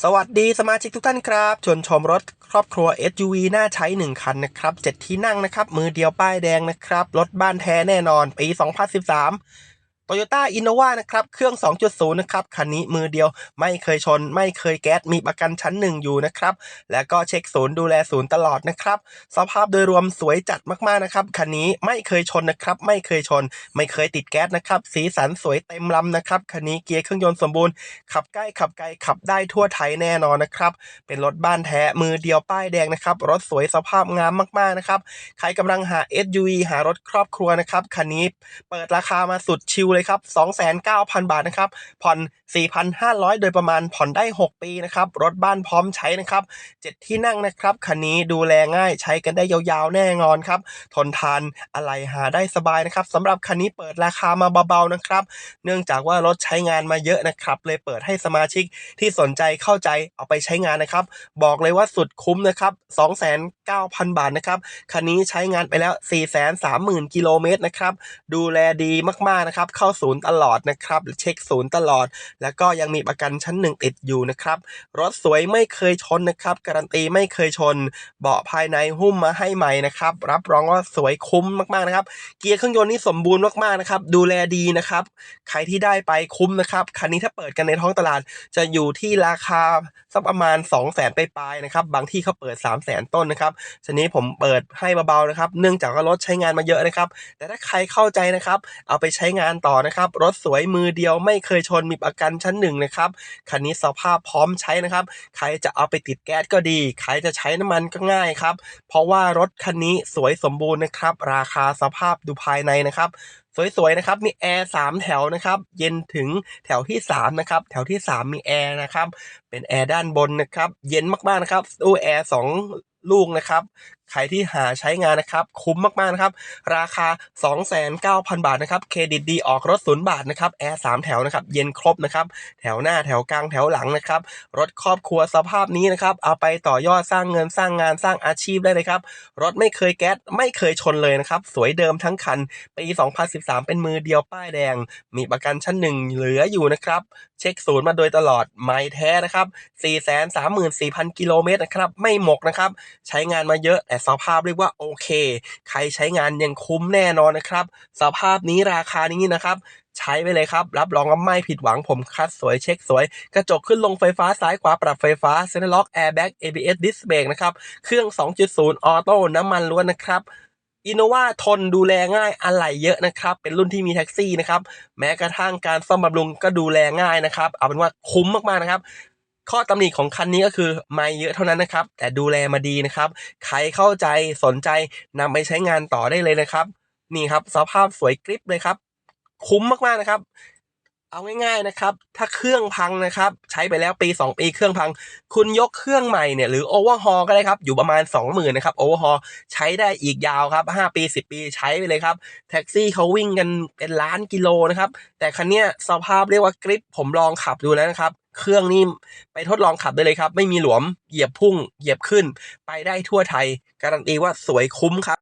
สวัสดีสมาชิกทุกท่านครับชวนชมรถครอบครัว SUV น่าใช้ 1 คันนะครับ 7 ที่นั่งนะครับ มือเดียวป้ายแดงนะครับ รถบ้านแท้แน่นอน ปี 2013 Toyota Innova นะครับเครื่อง 2.0 นะครับคันนี้มือเดียวไม่เคยชน ไม่เคยแก๊สมีประกันชั้นหนึ่งอยู่นะครับแล้วก็เช็คศูนย์ดูแลศูนย์ตลอดนะครับสภาพโดยรวมสวยจัดมากๆนะครับคันนี้ไม่เคยชนนะครับไม่เคยชน ไม่เคยติดแก๊สนะครับสีสันสวยเต็มลำนะครับคันนี้เกียร์เครื่องยนต์สมบูรณ์ขับใกล้ขับไกลขับได้ทั่วไทยแน่นอนนะครับเป็นรถบ้านแท้มือเดียวป้ายแดงนะครับรถสวยสภาพงามมากๆนะครับใครกำลังหา SUV หารถครอบครัวนะครับคันนี้เปิดราคามาสุดชิลยเลยครับ 29,000 บาทนะครับ ผ่อน 4,500 โดยประมาณผ่อนได้ 6 ปีนะครับ รถบ้านพร้อมใช้นะครับ 7 ที่นั่งนะครับ คันนี้ดูแลง่ายใช้กันได้ยาวๆ แน่นอนครับ ทนทานอะไรหาได้สบายนะครับสำหรับคันนี้เปิดราคามาเบาๆ นะครับ เนื่องจากว่ารถใช้งานมาเยอะนะครับ เลยเปิดให้สมาชิกที่สนใจเข้าใจเอาไปใช้งานนะครับ บอกเลยว่าสุดคุ้มนะครับ 29,000บาทนะครับ คันนี้ใช้งานไปแล้ว 430,000 กิโลเมตรนะครับ ดูแลดีมากๆ นะครับเข้าศูนย์ตลอดนะครับเช็คศูนย์ตลอด แล้วก็ยังมีประกันชั้นหนึ่งติดอยู่นะครับ รถสวยไม่เคยชนนะครับ การันตีไม่เคยชน เบาะภายในหุ้มมาให้ใหม่นะครับ รับรองว่าสวยคุ้มมากๆนะครับ เกียร์เครื่องยนต์นี่สมบูรณ์มากๆนะครับ ดูแลดีนะครับ ใครที่ได้ไปคุ้มนะครับ คันนี้ถ้าเปิดกันในท้องตลาด จะอยู่ที่ราคาสักประมาณ 2 0 0 0 0 0ไปปลายๆนะครับ บางที่เขาเปิด 3 0 0 0 0 0ต้นนะครับทีนี้ผมเปิดให้เบาๆนะครับ เนื่องจากว่ารถใช้งานมาเยอะนะครับ แต่ถ้าใครเข้าใจนะครับ เอาไปใช้งานต่อนะครับ รถสวยมือเดียวไม่เคยชนมีประกันชั้นหนึ่งนะครับ คันนี้สภาพพร้อมใช้นะครับ ใครจะเอาไปติดแก๊สก็ดี ใครจะใช้น้ำมันก็ง่ายครับ เพราะว่ารถคันนี้สวยสมบูรณ์นะครับ ราคาสภาพดูภายในนะครับสวยๆ นะครับ มีแอร์สามแถวนะครับ เย็นถึงแถวที่สามนะครับ แถวที่สามมีแอร์นะครับ เป็นแอร์ด้านบนนะครับ เย็นมากๆ นะครับตู้แอร์สองลูกนะครับ ใครที่หาใช้งานนะครับคุ้มมากๆนะครับราคา 29,000 บาทนะครับเครดิตดีออกรถศูนย์บาทนะครับแอร์สามแถวนะครับเย็นครบนะครับแถวหน้าแถวกลางแถวหลังนะครับรถครอบครัวสภาพนี้นะครับเอาไปต่อยอดสร้างเงินสร้างงานสร้างอาชีพได้เลยครับรถไม่เคยแก๊สไม่เคยชนเลยนะครับสวยเดิมทั้งคันปี2013 เป็นมือเดียวป้ายแดง มีประกันชั้นหนึ่งเหลืออยู่นะครับเช็คศูนย์มาโดยตลอดไม่แท้นะครับ434,000 กิโลเมตรนะครับไม่หมกนะครับใช้งานมาเยอะแต่สภาพเรียกว่าโอเค ใครใช้งานยังคุ้มแน่นอนนะครับ สภาพนี้ราคานี้นะครับใช้ไปเลยครับ รับรองว่าไม่ผิดหวังผมคัดสวยเช็คสวย กระจกขึ้นลงไฟฟ้าซ้ายขวาปรับไฟฟ้าเซ็นทรัลล็อกแอร์แบ็ก ABS ดิสเบรกนะครับ เครื่อง 2.0 ออโต้น้ำมันล้วนนะครับอินโนวาทนดูแลง่ายอะไหล่เยอะนะครับ เป็นรุ่นที่มีแท็กซี่นะครับ แม้กระทั่งการซ่อมบำรุงก็ดูแลง่ายนะครับ เอาเป็นว่าคุ้มมากๆนะครับ ข้อตำหนิของคันนี้ก็คือไม่เยอะเท่านั้นนะครับ แต่ดูแลมาดีนะครับ ใครเข้าใจสนใจนำไปใช้งานต่อได้เลยนะครับ นี่ครับสภาพสวยกริบเลยครับ คุ้มมากๆนะครับ เอาง่ายๆนะครับ ถ้าเครื่องพังนะครับ ใช้ไปแล้วปี 2 ปีเครื่องพัง คุณยกเครื่องใหม่เนี่ยหรือโอเวอร์ฮอลก็ได้ครับ อยู่ประมาณ 20,000นะครับโอเวอร์ฮอลใช้ได้อีกยาวครับ 5 ปี 10 ปีใช้ไปเลยครับ แท็กซี่เขาวิ่งกันเป็นล้านกิโลนะครับ แต่คันเนี้ยสภาพเรียกว่ากริปผมลองขับดูแล้วนะครับ เครื่องนี่ไปทดลองขับได้เลยครับ ไม่มีหลวมเหยียบพุ่ง เหยียบขึ้น ไปได้ทั่วไทย การันตีว่าสวยคุ้มครับ